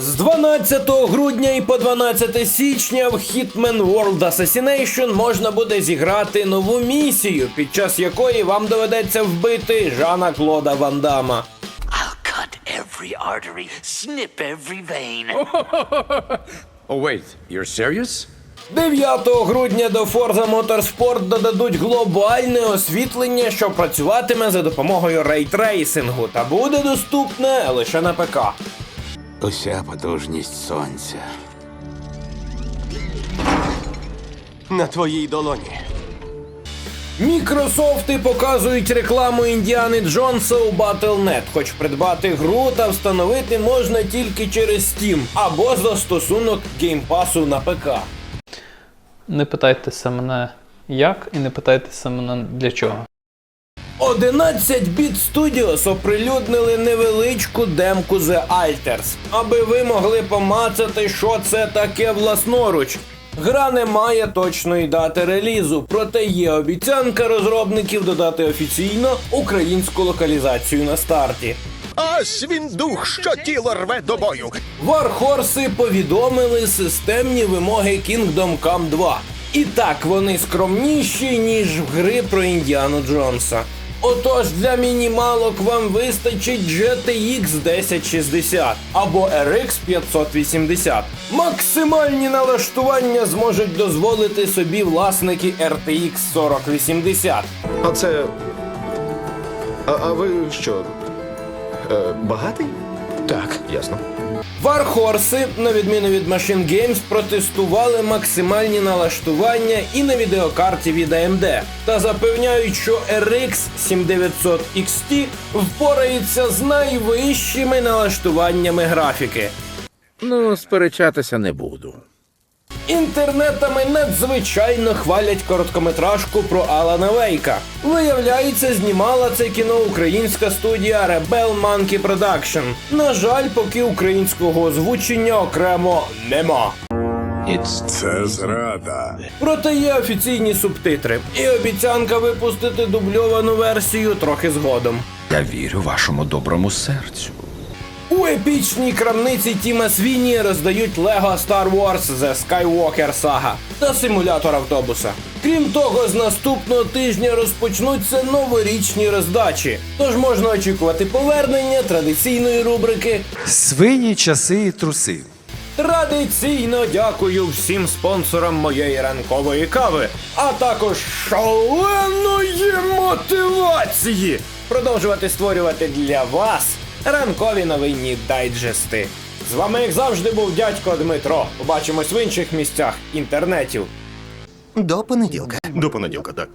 з 12 грудня і по 12 січня в Hitman World Assassination можна буде зіграти нову місію, під час якої вам доведеться вбити Жана Клода Ван Дамма. I'll cut every artery, snip every vein. Oh, wait, you're serious? 9 грудня до Forza Motorsport додадуть глобальне освітлення, що працюватиме за допомогою рейтрейсингу та буде доступне лише на ПК. Уся потужність сонця. На твоїй долоні. Мікрософти показують рекламу Індіани Джонса у Battle.net, хоч придбати гру та встановити можна тільки через Steam або застосунок геймпасу на ПК. Не питайтеся мене як і не питайтеся мене для чого. 11-біт Studios оприлюднили невеличку демку The Alters, аби ви могли помацати, що це таке власноруч. Гра не має точної дати релізу, проте є обіцянка розробників додати офіційно українську локалізацію на старті. Ось він дух, що тіло рве до бою. Вархорси повідомили системні вимоги Kingdom Come 2. І так вони скромніші, ніж в гри про Індіану Джонса. Отож, для мінімалок вам вистачить GTX 1060 або RX 580. Максимальні налаштування зможуть дозволити собі власники RTX 4080. А це. А, а ви що? Е, багатий? Так, ясно. Вархорси, на відміну від Machine Games, протестували максимальні налаштування і на відеокарті від AMD та запевняють, що RX 7900 XT впорається з найвищими налаштуваннями графіки. Ну, сперечатися не буду. Інтернетами надзвичайно хвалять короткометражку про Алана Вейка. Виявляється, знімала це кіно українська студія Rebel Monkey Production. На жаль, поки українського озвучення окремо нема. Це зрада. Проте є офіційні субтитри і обіцянка випустити дубльовану версію трохи згодом. Я вірю вашому доброму серцю. У епічній крамниці Тіма Свіні роздають Lego Star Wars The Skywalker Saga та симулятор автобуса. Крім того, з наступного тижня розпочнуться новорічні роздачі, тож можна очікувати повернення традиційної рубрики Свині, часи і труси. Традиційно дякую всім спонсорам моєї ранкової кави, а також шаленої мотивації продовжувати створювати для вас ранкові новинні дайджести. З вами, як завжди, був дядько Дмитро. Побачимось в інших місцях інтернетів. До понеділка. До понеділка, так.